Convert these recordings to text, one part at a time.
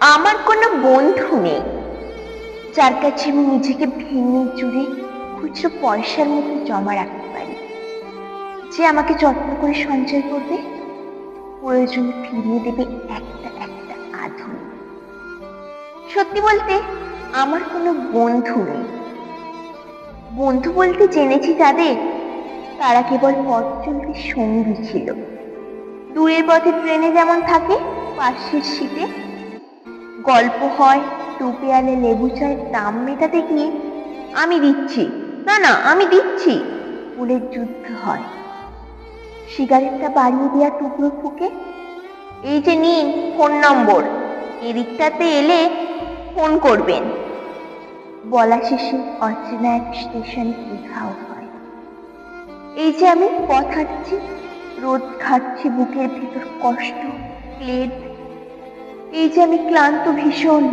আমার কোনো বন্ধু নেই। যার কাছে আমি নিজেকে ভেঙে চুরে খুচরো পয়সার মতো জমা রাখতে পারি। যে আমাকে যত্ন করে সঞ্চয় করবে, প্রয়োজনে ফিরিয়ে দেবে একটা একটা আধুনিক। সত্যি বলতে, আমার কোনো বন্ধু নেই। বন্ধু বলতে জেনেছি যাদের, তারা কেবল পথ চলতে সঙ্গী ছিল। দূরের পথে ট্রেনে যেমন থাকে, পাশের সিটে গল্প হয় দু পেয়ালে লেবু চায়ের দাম মেটাতে গিয়ে আমি দিচ্ছি। না না, আমি দিচ্ছি। বলে যুদ্ধ হয়। সিগারেটটা বাড়িয়ে দেওয়া টুকরো ফুকে, এই যে নিন ফোন নম্বর। এদিকটাতে এলে ফোন করবেন। বলা শেষে অচেনা এক স্টেশনে উধাও হয়। এই যে আমি পথ হাঁটছি, রোদ খাচ্ছি, বুকের ভিতর কষ্ট ক্লেদ এই যে আমি ক্লান্ত ভীষণ,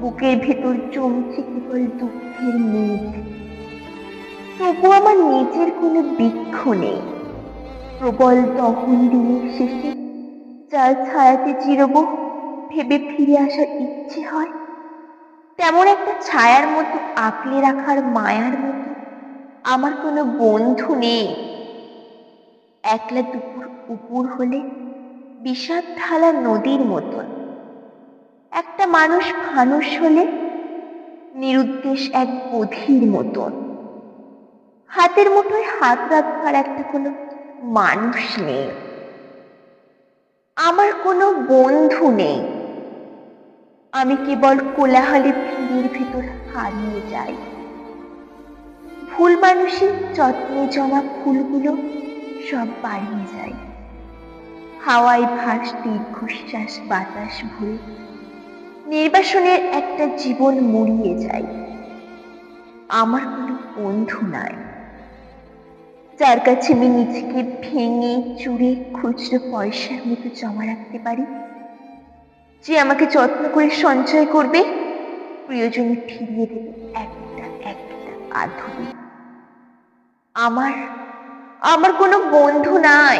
বুকের ভেতর জমছে কেবল দুঃখের মেঘ। তবু আমার নিজের কোনো বৃক্ষ নেই। প্রবল দহন দিনের শেষে যার ছায়াতে চিরব, ভেবে ফিরে আসার ইচ্ছে হয়। তেমন একটা ছায়ার মতো আঁকলে রাখার মায়ার মতো আমার কোনো বন্ধু নেই। একলা দুপুর উপুর হলে বিষাদ ঢালা নদীর মতন মানুষ ফানুষ হলে নিরুদ্দেশ এক বধির মতন। হাতের মুঠোয় হাত রাখবার একটা কোনো মানুষ নেই। আমার কোনো বন্ধু নেই। আমি কেবল কোলাহলে ভিড়ের ভিতর হারিয়ে যাই। ফুল মানুষের যত্নে জমা ফুলগুলো সব বাড়িয়ে যায় হাওয়ায় ভাস দীর্ঘশ্বাস, বাতাস ভরে নির্বাসনের একটা জীবন মুড়িয়ে যায় আমার কোনো বন্ধু নাই। যার কাছে আমি নিজেকে ভেঙে, চুরে, খুচরো পয়সার মতো জমা রাখতে পারি, যে আমাকে যত্ন করে সঞ্চয় করবে প্রিয়জনে ফিরিয়ে দেবে একটা একটা আধুনিক। আমার আমার কোনো বন্ধু নাই।